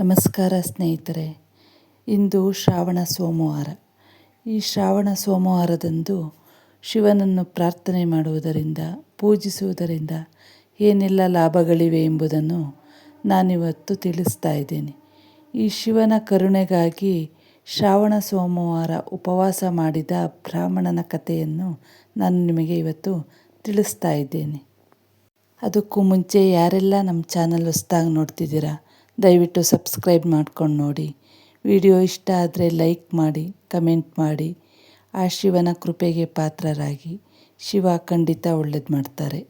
ನಮಸ್ಕಾರ ಸ್ನೇಹಿತರೆ, ಇಂದು ಶ್ರಾವಣ ಸೋಮವಾರ. ಈ ಶ್ರಾವಣ ಸೋಮವಾರದಂದು ಶಿವನನ್ನು ಪ್ರಾರ್ಥನೆ ಮಾಡುವುದರಿಂದ, ಪೂಜಿಸುವುದರಿಂದ ಏನೆಲ್ಲ ಲಾಭಗಳಿವೆ ಎಂಬುದನ್ನು ನಾನಿವತ್ತು ತಿಳಿಸ್ತಾ ಇದ್ದೇನೆ. ಈ ಶಿವನ ಕರುಣೆಗಾಗಿ ಶ್ರಾವಣ ಸೋಮವಾರ ಉಪವಾಸ ಮಾಡಿದ ಬ್ರಾಹ್ಮಣನ ಕಥೆಯನ್ನು ನಾನು ನಿಮಗೆ ಇವತ್ತು ತಿಳಿಸ್ತಾ ಇದ್ದೇನೆ. ಅದಕ್ಕೂ ಮುಂಚೆ ಯಾರೆಲ್ಲ ನಮ್ಮ ಚಾನಲ್ ಹೊಸ್ದಾಗಿ ನೋಡ್ತಿದ್ದೀರಾ ದಯವಿಟ್ಟು ಸಬ್ಸ್ಕ್ರೈಬ್ ಮಾಡ್ಕೊಂಡು ನೋಡಿ. ವಿಡಿಯೋ ಇಷ್ಟ ಆದರೆ ಲೈಕ್ ಮಾಡಿ, ಕಮೆಂಟ್ ಮಾಡಿ. ಆ ಶಿವನ ಕೃಪೆಗೆ ಪಾತ್ರರಾಗಿ ಶಿವ ಖಂಡಿತ ಒಳ್ಳೇದು ಮಾಡ್ತಾರೆ.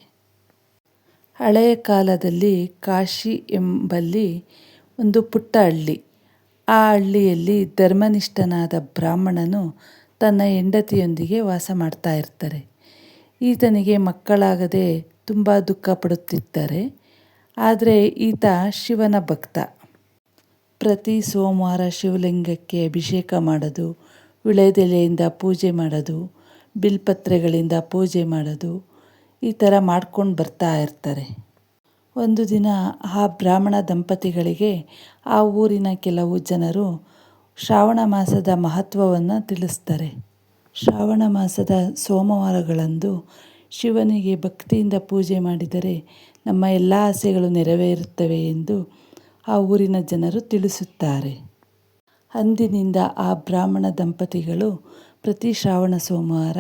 ಹಳೆಯ ಕಾಲದಲ್ಲಿ ಕಾಶಿ ಎಂಬಲ್ಲಿ ಒಂದು ಪುಟ್ಟ ಹಳ್ಳಿ. ಆ ಹಳ್ಳಿಯಲ್ಲಿ ಧರ್ಮನಿಷ್ಠನಾದ ಬ್ರಾಹ್ಮಣನು ತನ್ನ ಹೆಂಡತಿಯೊಂದಿಗೆ ವಾಸ ಮಾಡ್ತಾ ಇರ್ತಾರೆ. ಈತನಿಗೆ ಮಕ್ಕಳಾಗದೆ ತುಂಬ ದುಃಖ ಪಡುತ್ತಿದ್ದಾರೆ ಆದರೆ ಈತ ಶಿವನ ಭಕ್ತ. ಪ್ರತಿ ಸೋಮವಾರ ಶಿವಲಿಂಗಕ್ಕೆ ಅಭಿಷೇಕ ಮಾಡೋದು, ವಿಳೆದೆಲೆಯಿಂದ ಪೂಜೆ ಮಾಡೋದು, ಬಿಲ್ಪತ್ರೆಗಳಿಂದ ಪೂಜೆ ಮಾಡೋದು, ಈ ಥರ ಮಾಡ್ಕೊಂಡು ಬರ್ತಾ ಇರ್ತಾರೆ. ಒಂದು ದಿನ ಆ ಬ್ರಾಹ್ಮಣ ದಂಪತಿಗಳಿಗೆ ಆ ಊರಿನ ಕೆಲವು ಜನರು ಶ್ರಾವಣ ಮಾಸದ ಮಹತ್ವವನ್ನು ತಿಳಿಸ್ತಾರೆ. ಶ್ರಾವಣ ಮಾಸದ ಸೋಮವಾರಗಳಂದು ಶಿವನಿಗೆ ಭಕ್ತಿಯಿಂದ ಪೂಜೆ ಮಾಡಿದರೆ ನಮ್ಮ ಎಲ್ಲ ಆಸೆಗಳು ನೆರವೇರುತ್ತವೆ ಎಂದು ಆ ಊರಿನ ಜನರು ತಿಳಿಸುತ್ತಾರೆ. ಅಂದಿನಿಂದ ಆ ಬ್ರಾಹ್ಮಣ ದಂಪತಿಗಳು ಪ್ರತಿ ಶ್ರಾವಣ ಸೋಮವಾರ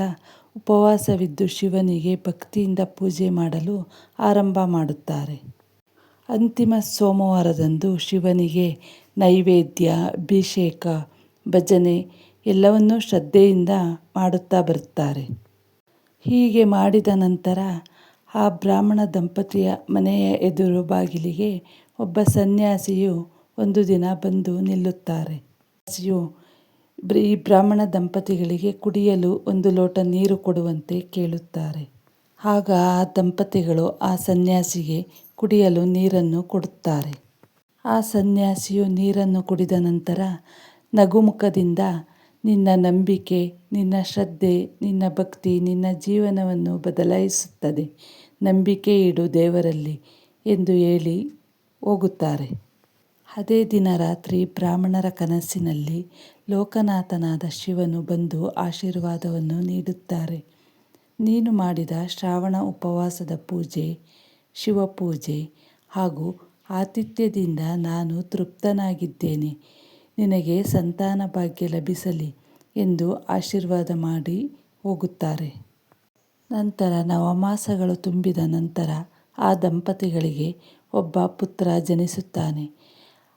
ಉಪವಾಸವಿದ್ದು ಶಿವನಿಗೆ ಭಕ್ತಿಯಿಂದ ಪೂಜೆ ಮಾಡಲು ಆರಂಭ ಮಾಡುತ್ತಾರೆ. ಅಂತಿಮ ಸೋಮವಾರದಂದು ಶಿವನಿಗೆ ನೈವೇದ್ಯ, ಅಭಿಷೇಕ, ಭಜನೆ ಎಲ್ಲವನ್ನೂ ಶ್ರದ್ಧೆಯಿಂದ ಮಾಡುತ್ತಾ ಬರುತ್ತಾರೆ. ಹೀಗೆ ಮಾಡಿದ ನಂತರ ಆ ಬ್ರಾಹ್ಮಣ ದಂಪತಿಯ ಮನೆಯ ಎದುರು ಬಾಗಿಲಿಗೆ ಒಬ್ಬ ಸನ್ಯಾಸಿಯು ಒಂದು ದಿನ ಬಂದು ನಿಲ್ಲುತ್ತಾರೆ. ಸನ್ಯಾಸಿಯು ಈ ಬ್ರಾಹ್ಮಣ ದಂಪತಿಗಳಿಗೆ ಕುಡಿಯಲು ಒಂದು ಲೋಟ ನೀರು ಕೊಡುವಂತೆ ಕೇಳುತ್ತಾರೆ. ಆಗ ಆ ದಂಪತಿಗಳು ಆ ಸನ್ಯಾಸಿಗೆ ಕುಡಿಯಲು ನೀರನ್ನು ಕೊಡುತ್ತಾರೆ. ಆ ಸನ್ಯಾಸಿಯು ನೀರನ್ನು ಕುಡಿದ ನಂತರ ನಗುಮುಖದಿಂದ, ನಿನ್ನ ನಂಬಿಕೆ, ನಿನ್ನ ಶ್ರದ್ಧೆ, ನಿನ್ನ ಭಕ್ತಿ, ನಿನ್ನ ಜೀವನವನ್ನು ಬದಲಾಯಿಸುತ್ತದೆ. ನಂಬಿಕೆ ಇಡು ದೇವರಲ್ಲಿ ಎಂದು ಹೇಳಿ ಹೋಗುತ್ತಾರೆ. ಅದೇ ದಿನ ರಾತ್ರಿ ಬ್ರಾಹ್ಮಣರ ಕನಸಿನಲ್ಲಿ ಲೋಕನಾಥನಾದ ಶಿವನು ಬಂದು ಆಶೀರ್ವಾದವನ್ನು ನೀಡುತ್ತಾರೆ. ನೀನು ಮಾಡಿದ ಶ್ರಾವಣ ಉಪವಾಸದ ಪೂಜೆ, ಶಿವಪೂಜೆ ಹಾಗೂ ಆತಿಥ್ಯದಿಂದ ನಾನು ತೃಪ್ತನಾಗಿದ್ದೇನೆ. ನಿನಗೆ ಸಂತಾನ ಭಾಗ್ಯ ಲಭಿಸಲಿ ಎಂದು ಆಶೀರ್ವಾದ ಮಾಡಿ ಹೋಗುತ್ತಾರೆ. ನಂತರ ನವಮಾಸಗಳು ತುಂಬಿದ ನಂತರ ಆ ದಂಪತಿಗಳಿಗೆ ಒಬ್ಬ ಪುತ್ರ ಜನಿಸುತ್ತಾನೆ.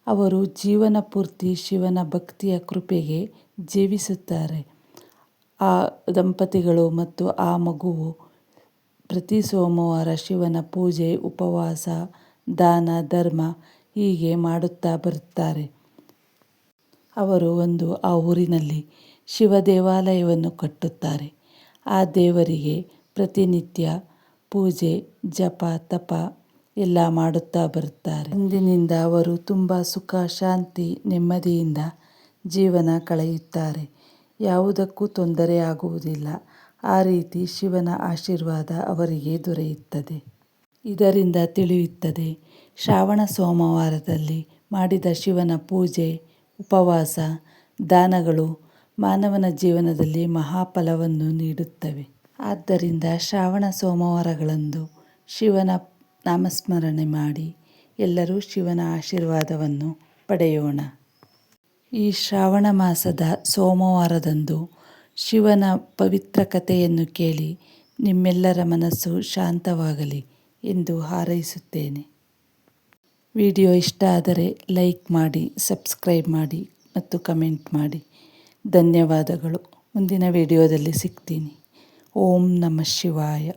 ಅವರು ಜೀವನ ಪೂರ್ತಿ ಶಿವನ ಭಕ್ತಿಯ ಕೃಪೆಗೆ ಜೀವಿಸುತ್ತಾರೆ. ಆ ದಂಪತಿಗಳು ಮತ್ತು ಆ ಮಗುವು ಪ್ರತಿ ಸೋಮವಾರ ಶಿವನ ಪೂಜೆ, ಉಪವಾಸ, ದಾನ, ಧರ್ಮ ಹೀಗೆ ಮಾಡುತ್ತಾ ಬರುತ್ತಾರೆ. ಅವರು ಒಂದು, ಆ ಊರಿನಲ್ಲಿ ಶಿವ ದೇವಾಲಯವನ್ನು ಕಟ್ಟುತ್ತಾರೆ. ಆ ದೇವರಿಗೆ ಪ್ರತಿನಿತ್ಯ ಪೂಜೆ, ಜಪ, ತಪ ಎಲ್ಲ ಮಾಡುತ್ತಾ ಬರುತ್ತಾರೆ. ಅಂದಿನಿಂದ ಅವರು ತುಂಬ ಸುಖ, ಶಾಂತಿ, ನೆಮ್ಮದಿಯಿಂದ ಜೀವನ ಕಳೆಯುತ್ತಾರೆ. ಯಾವುದಕ್ಕೂ ತೊಂದರೆ ಆಗುವುದಿಲ್ಲ. ಆ ರೀತಿ ಶಿವನ ಆಶೀರ್ವಾದ ಅವರಿಗೆ ದೊರೆಯುತ್ತದೆ. ಇದರಿಂದ ತಿಳಿಯುತ್ತದೆ, ಶ್ರಾವಣ ಸೋಮವಾರದಲ್ಲಿ ಮಾಡಿದ ಶಿವನ ಪೂಜೆ, ಉಪವಾಸ, ದಾನಗಳು ಮಾನವನ ಜೀವನದಲ್ಲಿ ಮಹಾಫಲವನ್ನು ನೀಡುತ್ತವೆ. ಆದ್ದರಿಂದ ಶ್ರಾವಣ ಸೋಮವಾರಗಳಂದು ಶಿವನ ನಾಮಸ್ಮರಣೆ ಮಾಡಿ ಎಲ್ಲರೂ ಶಿವನ ಆಶೀರ್ವಾದವನ್ನು ಪಡೆಯೋಣ. ಈ ಶ್ರಾವಣ ಮಾಸದ ಸೋಮವಾರದಂದು ಶಿವನ ಪವಿತ್ರ ಕಥೆಯನ್ನು ಕೇಳಿ ನಿಮ್ಮೆಲ್ಲರ ಮನಸ್ಸು ಶಾಂತವಾಗಲಿ ಎಂದು ಹಾರೈಸುತ್ತೇನೆ. ವಿಡಿಯೋ ಇಷ್ಟ ಆದರೆ ಲೈಕ್ ಮಾಡಿ, ಸಬ್ಸ್ಕ್ರೈಬ್ ಮಾಡಿ ಮತ್ತು ಕಮೆಂಟ್ ಮಾಡಿ. ಧನ್ಯವಾದಗಳು. ಮುಂದಿನ ವಿಡಿಯೋದಲ್ಲಿ ಸಿಗ್ತೀನಿ. ఓం నమ శివాయ.